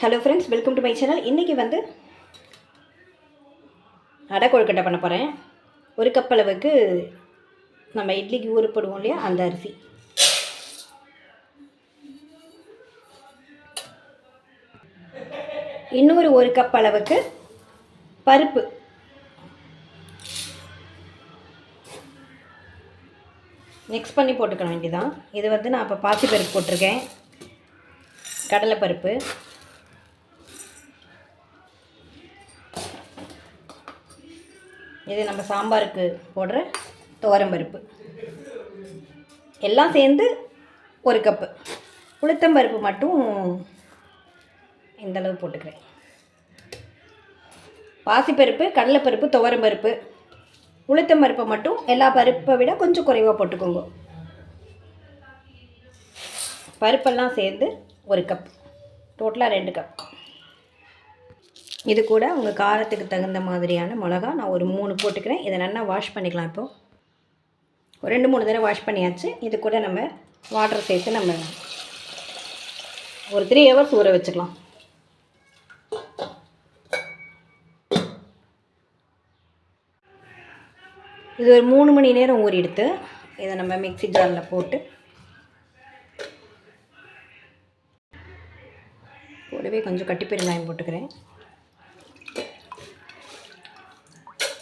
Hello friends welcome to my channel இன்றைக்கி வந்து அடை கொழுக்கட்டை பண்ண போகிறேன் ஒரு கப் அளவுக்கு நம்ம இட்லிக்கு ஊறப்படுவோம் இல்லையா அந்த அரிசி. இன்னொரு ஒரு கப் அளவுக்கு பருப்பு. மிக்ஸ் பண்ணி போட்டுக்க வேண்டியதான் இது வந்து நான் இப்போ பாசி பருப்பு போட்டிருக்கேன். கடலைப்பருப்பு. இது நம்ம சாம்பாருக்கு போடுற துவரம்பருப்பு எல்லாம் சேர்ந்து ஒரு கப்பு. உளுத்தம்பருப்பு மட்டும் இந்தளவு போட்டுக்கிறேன். பாசிப்பருப்பு கடலைப்பருப்பு துவரம்பருப்பு உளுத்தம்பருப்பை மட்டும் எல்லா பருப்பை விட கொஞ்சம் குறைவாக போட்டுக்கோங்க. பருப்பெல்லாம் சேர்ந்து ஒரு கப். டோட்டலாக ரெண்டு கப். இது கூட உங்கள் காரத்துக்கு தகுந்த மாதிரியான மிளகா நான் ஒரு மூணு போட்டுக்கிறேன். இதை நல்லா வாஷ் பண்ணிக்கலாம் இப்போது ஒரு ரெண்டு மூணு தடவை வாஷ் பண்ணியாச்சு. இது கூட நம்ம வாட்டர் சேர்த்து நம்ம ஒரு த்ரீ ஹவர்ஸ் ஊற வச்சுக்கலாம். இது ஒரு மூணு மணி நேரம் ஊறி எடுத்து இதை நம்ம மிக்ஸி ஜாரில் போட்டு கூடவே கொஞ்சம் கட்டி பெருங்காயம் போட்டுக்கிறேன்.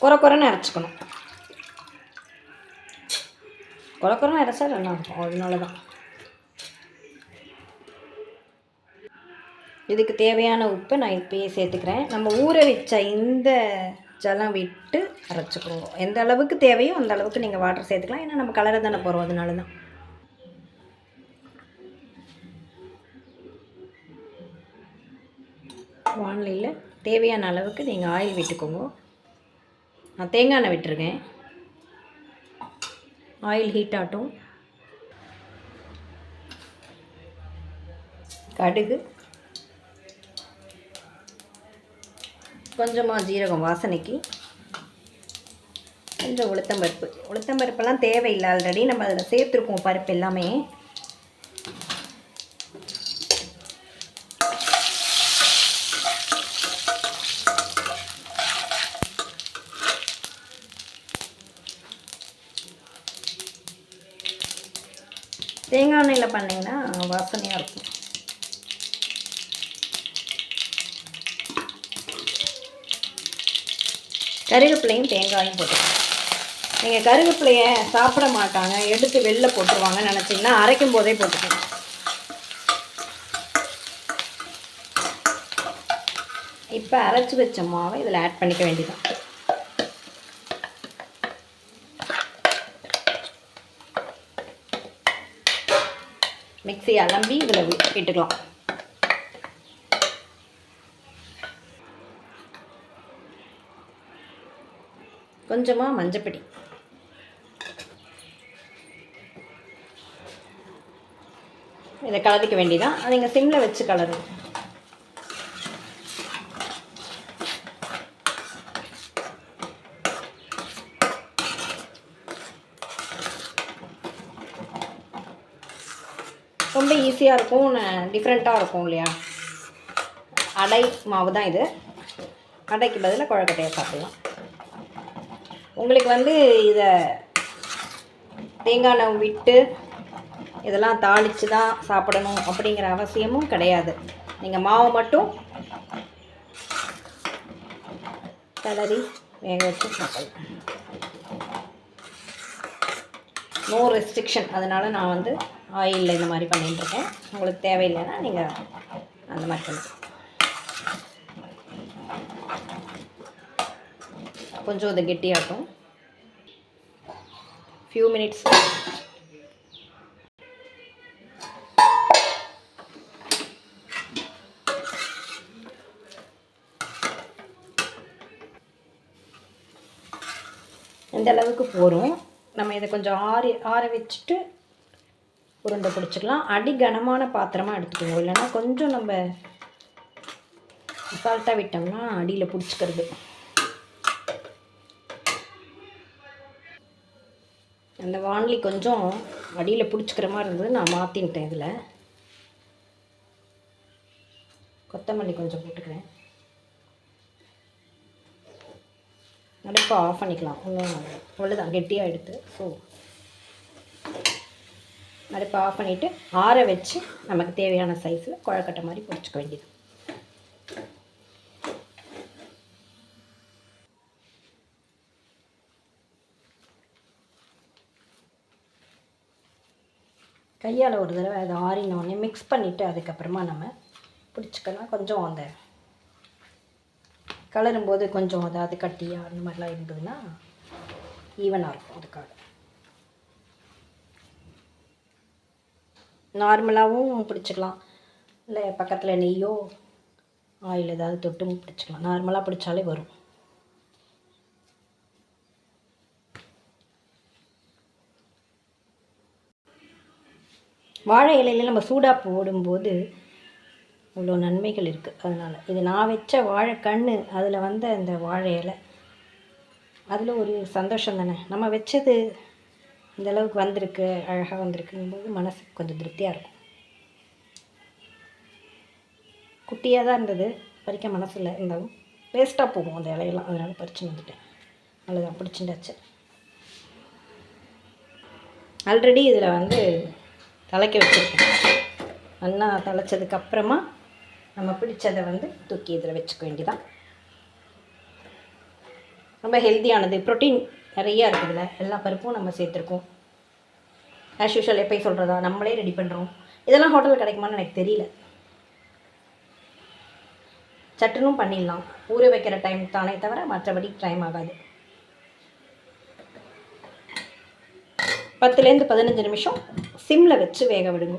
குறை குறைன்னு அரைச்சிக்கணும். குறை குறைன்னு அரைச்சா நல்லா இருக்கும். அதனால தான் இதுக்கு தேவையான உப்பை நான் இப்பயே சேர்த்துக்கிறேன். நம்ம ஊற வச்ச இந்த ஜலம் விட்டு அரைச்சிக்கணும். எந்த அளவுக்கு தேவையோ அந்த அளவுக்கு நீங்கள் வாட்டர் சேர்த்துக்கலாம். ஏன்னா நம்ம கலரை தானே போகிறோம் அதனால தான் வானிலையில் தேவையான அளவுக்கு நீங்கள் ஆயில் விட்டுக்கோங்க. நான் தேங்காய் எண்ணெய் விட்டுருக்கேன். ஆயில் ஹீட் ஆகட்டும். கடுகு. கொஞ்சமாக ஜீரகம் வாசனைக்கு. கொஞ்சம் உளுத்தம்பருப்பு. உளுத்தம்பருப்பெல்லாம் தேவையில்லை. ஆல்ரெடி நம்ம அதில் சேர்த்துருக்கோம் பருப்பு எல்லாமே. தேங்காய் எண்ணெயில் பண்ணிங்கன்னா வாசனையாக இருக்கும். கருவேப்பிலையும் தேங்காயும் போட்டுக்கலாம் நீங்கள் கருவேப்பிலையை சாப்பிட மாட்டாங்க எடுத்து வெளில போட்டுருவாங்கன்னு நினச்சிங்கன்னா அரைக்கும் போதே போட்டுக்கணும் இப்போ அரைச்சி வச்ச மாவை இதில் ஆட் பண்ணிக்க வேண்டியதான் மிக்ஸி அலம்பி இதில் விட்டுக்கலாம். கொஞ்சமாக மஞ்சப்பொடி. இதை கலந்துக்க வேண்டியதான் நீங்கள் சிம்மில் வச்சு கலருங்க ரொம்ப ஈஸியாக இருக்கும் டிஃப்ரெண்ட்டாக இருக்கும் இல்லையா? அடை மாவு தான் இது. அடைக்கு பதிலாக குழக்கட்டையை சாப்பிடலாம். உங்களுக்கு வந்து இதை தேங்காய் எண்ணெய் விட்டு இதெல்லாம் தாளித்து தான் சாப்பிடணும் அப்படிங்கிற அவசியமும் கிடையாது. நீங்கள் மாவு மட்டும் கிளறி வேக வச்சு சாப்பிடலாம். நோ ரெஸ்ட்ரிக்ஷன் அதனால் நான் வந்து ஆயிலில் இந்த மாதிரி பண்ணிட்டுருக்கேன். உங்களுக்கு தேவையில்லைன்னா நீங்கள் அந்த மாதிரி பண்ணுங்கள் கொஞ்சம் இது கெட்டியாட்டும். ஃபியூ மினிட்ஸ் இந்த அளவுக்கு போகிறோம் நம்ம இதை கொஞ்சம் ஆறி ஆற வச்சுட்டு உருண்டை பிடிச்சிக்கலாம். அடி கனமான பாத்திரமாக எடுத்துக்கோங்க. இல்லைன்னா கொஞ்சம் நம்ம அசால்ட்டாக விட்டோம்னா அடியில் பிடிச்சிக்கிறது. அந்த வான்லி கொஞ்சம் அடியில் பிடிச்சிக்கிற மாதிரி இருந்தது. நான் மாற்றின்ட்டேன் இதில். கொத்தமல்லி கொஞ்சம் போட்டுக்கிறேன். அடுப்பை ஆஃப் பண்ணிக்கலாம். ஒன்றும் அவ்வளோதான் கெட்டியாக எடுத்து ஸோ அடுப்பை ஆஃப் பண்ணிவிட்டு ஆற வச்சு நமக்கு தேவையான சைஸில் குழக்கட்டை மாதிரி பொறிச்சிக்க வேண்டியது. கையால் ஒரு தடவை அதை ஆறினோடனே மிக்ஸ் பண்ணிவிட்டு அதுக்கப்புறமா நம்ம பிடிச்சிக்கலாம். கொஞ்சம் அந்த கலரும் போது கொஞ்சம் அதாவது கட்டியாக அந்த மாதிரிலாம் இருந்ததுன்னா ஈவனாக இருக்கும் அதுக்காக. நார்மலாகவும் பிடிச்சிக்கலாம். இல்லை பக்கத்தில் நெய்யோ ஆயில் ஏதாவது தொட்டும் பிடிச்சிக்கலாம். நார்மலாக பிடிச்சாலே வரும். வாழை இலையில நம்ம சூடாக போடும்போது இவ்வளோ நன்மைகள் இருக்குது அதனால். இது நான் வச்ச வாழைக்கண்ணு அதில் வந்த இந்த வாழை இலை அதில் ஒரு சந்தோஷம் தானே. நம்ம வச்சது இந்த அளவுக்கு வந்திருக்கு அழகாக வந்திருக்குங்கும்போது மனசுக்கு கொஞ்சம் திருப்தியாக இருக்கும். குட்டியாக தான் இருந்தது பறிக்க மனசில் இருந்தாலும். வேஸ்ட்டாக போகும் அந்த இலையெல்லாம் அதனால் பறிச்சு வந்துட்டேன். நல்லதான் பிடிச்சிருந்தாச்சு. ஆல்ரெடி இதில் வந்து தலைக்க வச்சுருக்கேன். நல்லா தலைச்சதுக்கப்புறமா நம்ம பிடிச்சதை வந்து தூக்கி இதில் வச்சுக்க வேண்டியதான் ரொம்ப ஹெல்த்தியானது ப்ரோட்டீன் நிறையா இருக்குதுல்ல. எல்லா பருப்பும் நம்ம சேர்த்துருக்கோம். ஆஸ் யூஷுவல் எப்போயும் சொல்கிறதா நம்மளே ரெடி பண்ணுறோம் இதெல்லாம் ஹோட்டலில் கிடைக்குமான்னு எனக்கு தெரியல. சட்டுனும் பண்ணிடலாம். ஊற வைக்கிற டைம் தானே தவிர மற்றபடி டைம் ஆகாது. பத்துலேருந்து பதினஞ்சு நிமிஷம் சிம்மில் வச்சு வேக விடுங்க.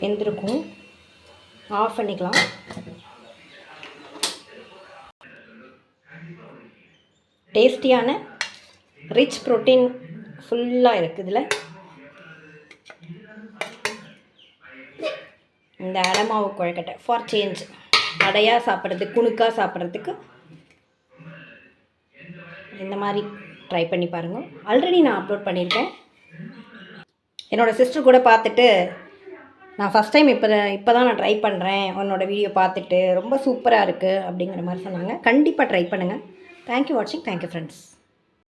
வெந்திருக்கும் ஆஃப் பண்ணிக்கலாம். டேஸ்டியான ரிச் ப்ரோட்டீன் ஃபுல்லாக இருக்குது இதில் இந்த அடமாவு குழக்கட்டை ஃபார் சேஞ்ச் அடையாக சாப்பிட்றதுக்கு குணுக்காக சாப்பிட்றதுக்கு இந்த மாதிரி ட்ரை பண்ணி பாருங்கள் ஆல்ரெடி நான் அப்லோட் பண்ணியிருக்கேன். என்னோடய சிஸ்டர் கூட பார்த்துட்டு நான் ஃபஸ்ட் டைம் இப்போ இப்போ தான் நான் ட்ரை பண்ணுறேன் உன்னோட வீடியோ பார்த்துட்டு ரொம்ப சூப்பராக இருக்குது அப்படிங்கிற மாதிரி சொன்னாங்க. கண்டிப்பாக ட்ரை பண்ணுங்கள் தேங்க்யூ வாட்சிங் தேங்க்யூ ஃப்ரெண்ட்ஸ்